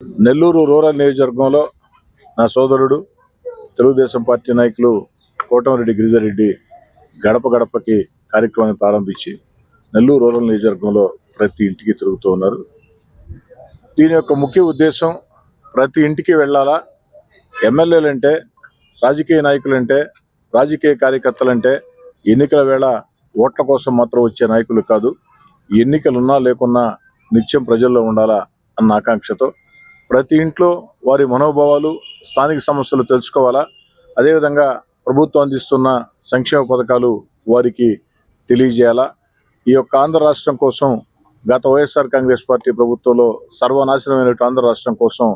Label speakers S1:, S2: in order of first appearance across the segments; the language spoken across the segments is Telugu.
S1: నెల్లూరు రూరల్ నియోజకవర్గంలో నా సోదరుడు తెలుగుదేశం పార్టీ నాయకులు కోటమిరెడ్డి గిరిజారెడ్డి గడప గడపకి కార్యక్రమాన్ని ప్రారంభించి నెల్లూరు రూరల్ నియోజకవర్గంలో ప్రతి ఇంటికి తిరుగుతూ ఉన్నారు. దీని యొక్క ముఖ్య ఉద్దేశం ప్రతి ఇంటికి వెళ్ళాలా? ఎమ్మెల్యేలంటే రాజకీయ నాయకులంటే రాజకీయ కార్యకర్తలంటే ఎన్నికల వేళ ఓట్ల కోసం మాత్రం వచ్చే నాయకులు కాదు. ఎన్నికలున్నా లేకున్నా నిత్యం ప్రజల్లో ఉండాలా అన్న ఆకాంక్షతో ప్రతి ఇంట్లో వారి మనోభావాలు స్థానిక సమస్యలు తెలుసుకోవాలా? అదేవిధంగా ప్రభుత్వం అందిస్తున్న సంక్షేమ పథకాలు వారికి తెలియజేయాలా? ఈ యొక్క ఆంధ్ర రాష్ట్రం కోసం గత వైఎస్ఆర్ కాంగ్రెస్ పార్టీ ప్రభుత్వంలో సర్వనాశనమైన ఆంధ్ర రాష్ట్రం కోసం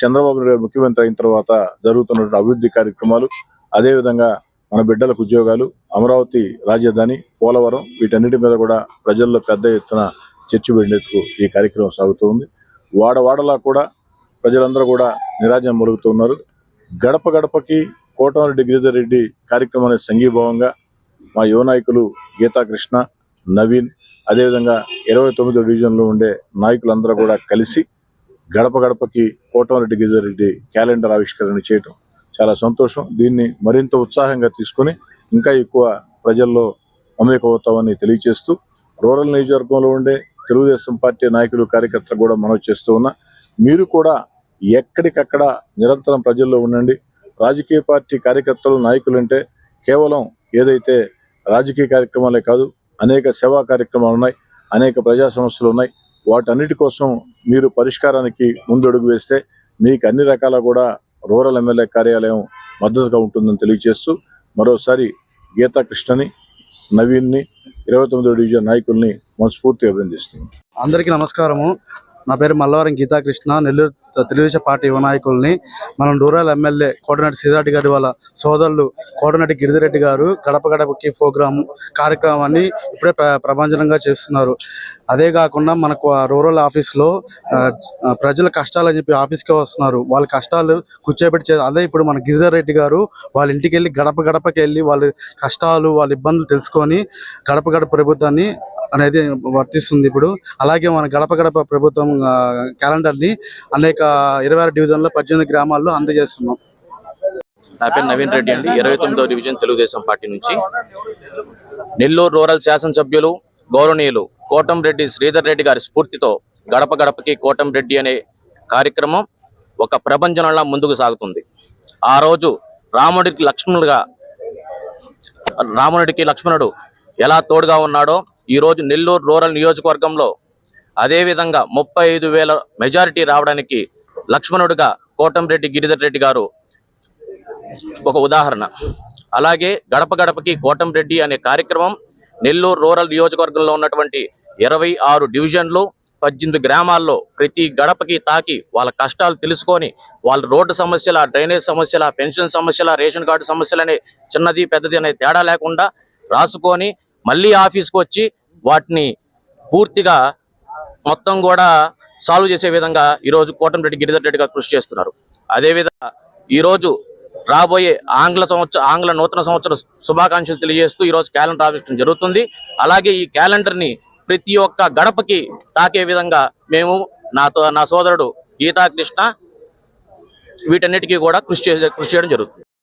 S1: చంద్రబాబు నాయుడు ముఖ్యమంత్రి అయిన తర్వాత జరుగుతున్నటువంటి అభివృద్ధి కార్యక్రమాలు అదేవిధంగా మన బిడ్డలకు ఉద్యోగాలు అమరావతి రాజధాని పోలవరం వీటన్నిటి మీద కూడా ప్రజల్లో పెద్ద ఎత్తున చర్చ పెట్టేందుకు ఈ కార్యక్రమం సాగుతోంది వాడవాడలా కూడా ప్రజలందరూ కూడా నిరాజం మొలుగుతున్నారు గడప గడపకి కోటమిరెడ్డి గిరిధర్ రెడ్డి కార్యక్రమాన్ని సంఘీభావంగా మా యువ నాయకులు గీతాకృష్ణ నవీన్ అదేవిధంగా ఇరవై తొమ్మిదో డివిజన్లో ఉండే నాయకులందరూ కూడా కలిసి గడప గడపకి కోటమిరెడ్డి గిరిధర్ రెడ్డి క్యాలెండర్ ఆవిష్కరణ చేయటం చాలా సంతోషం. దీన్ని మరింత ఉత్సాహంగా తీసుకొని ఇంకా ఎక్కువ ప్రజల్లో మమేకమవుతామని తెలియజేస్తూ రూరల్ నియోజకవర్గంలో ఉండే తెలుగుదేశం పార్టీ నాయకులు కార్యకర్తలు కూడా మనవి చేస్తూ ఉన్నా. మీరు కూడా ఎక్కడికక్కడ నిరంతరం ప్రజల్లో ఉండండి. రాజకీయ పార్టీ కార్యకర్తలు నాయకులు అంటే కేవలం ఏదైతే రాజకీయ కార్యక్రమాలే కాదు అనేక సేవా కార్యక్రమాలు ఉన్నాయి అనేక ప్రజా సమస్యలు ఉన్నాయి. వాటన్నిటి కోసం మీరు పరిష్కారానికి ముందడుగు వేస్తే మీకు అన్ని రకాల కూడా రూరల్ ఎమ్మెల్యే కార్యాలయం మద్దతుగా ఉంటుందని తెలియజేస్తూ మరోసారి గీతా కృష్ణని నవీన్ని ఇరవై తొమ్మిదో డివిజన్ నాయకుల్ని మనస్ఫూర్తిగా అభినందిస్తుంది
S2: అందరికీ నమస్కారము. నా పేరు మల్లవరం గీతాకృష్ణ. నెల్లూరు తెలుగుదేశం పార్టీ యువ నాయకుల్ని. మనం రూరల్ ఎమ్మెల్యే కోటనటి సీదారెడ్డి గారి వాళ్ళ సోదరులు కోటనటి గిరిజిరెడ్డి గారు గడప గడపకి ప్రోగ్రామ్ కార్యక్రమాన్ని ఇప్పుడే ప్ర ప్రభంజనంగా చేస్తున్నారు. అదే కాకుండా మనకు ఆ రూరల్ ఆఫీస్లో ప్రజల కష్టాలు అని చెప్పి ఆఫీస్కే వస్తున్నారు. వాళ్ళ కష్టాలు కూర్చోబెట్టి చే- అదే ఇప్పుడు మన గిరిధర్ రెడ్డి గారు వాళ్ళ ఇంటికి వెళ్ళి గడప గడపకి వెళ్ళి వాళ్ళ కష్టాలు వాళ్ళ ఇబ్బందులు తెలుసుకొని గడప గడప ప్రభుత్వాన్ని అనేది వర్తిస్తుంది ఇప్పుడు. అలాగే మన గడప గడప ప్రభుత్వం క్యాలెండర్ని అనేక ఇరవై ఆరు డివిజన్లో పద్దెనిమిది గ్రామాల్లో అందజేస్తున్నాం.
S3: నా పేరు నవీన్ రెడ్డి అండి. ఇరవై తొమ్మిదవ డివిజన్ తెలుగుదేశం పార్టీ నుంచి. నెల్లూరు రూరల్ శాసనసభ్యులు గౌరవనీయులు కోటంరెడ్డి శ్రీధర్ రెడ్డి గారి స్ఫూర్తితో గడప గడపకి కోటంరెడ్డి అనే కార్యక్రమం ఒక ప్రభంజనంలా ముందుకు సాగుతుంది. ఆ రోజు రాముడికి లక్ష్మణుడిగా రాముడికి లక్ష్మణుడు ఎలా తోడుగా ఉన్నాడో ఈ రోజు నెల్లూరు రూరల్ నియోజకవర్గంలో అదేవిధంగా ముప్పై ఐదు వేల మెజారిటీ రావడానికి లక్ష్మణుడిగా కోటంరెడ్డి గిరిధర్ రెడ్డి గారు ఒక ఉదాహరణ. అలాగే గడప గడపకి కోటంరెడ్డి అనే కార్యక్రమం నెల్లూరు రూరల్ నియోజకవర్గంలో ఉన్నటువంటి ఇరవై ఆరు డివిజన్లు పద్దెనిమిది గ్రామాల్లో ప్రతి గడపకి తాకి వాళ్ళ కష్టాలు తెలుసుకొని వాళ్ళ రోడ్డు సమస్యల డ్రైనేజ్ సమస్యల పెన్షన్ సమస్యల రేషన్ కార్డు సమస్యలనే చిన్నది పెద్దది అనే తేడా లేకుండా రాసుకొని మళ్ళీ ఆఫీస్కి వచ్చి వాటిని పూర్తిగా మొత్తం కూడా సాల్వ్ చేసే విధంగా ఈరోజు కోటంరెడ్డి గిరిధర్ రెడ్డి గారు కృషి చేస్తున్నారు. అదేవిధంగా ఈరోజు రాబోయే ఆంగ్ల సంవత్సర ఆంగ్ల నూతన సంవత్సర శుభాకాంక్షలు తెలియజేస్తూ ఈరోజు క్యాలెండర్ ఆవిష్కరణ జరుగుతుంది. అలాగే ఈ క్యాలెండర్ని ప్రతి ఒక్క గడపకి తాకే విధంగా మేము నాతో నా సోదరుడు గీతాకృష్ణ వీటన్నిటికీ కూడా కృషి చేసే కృషి చేయడం జరుగుతుంది.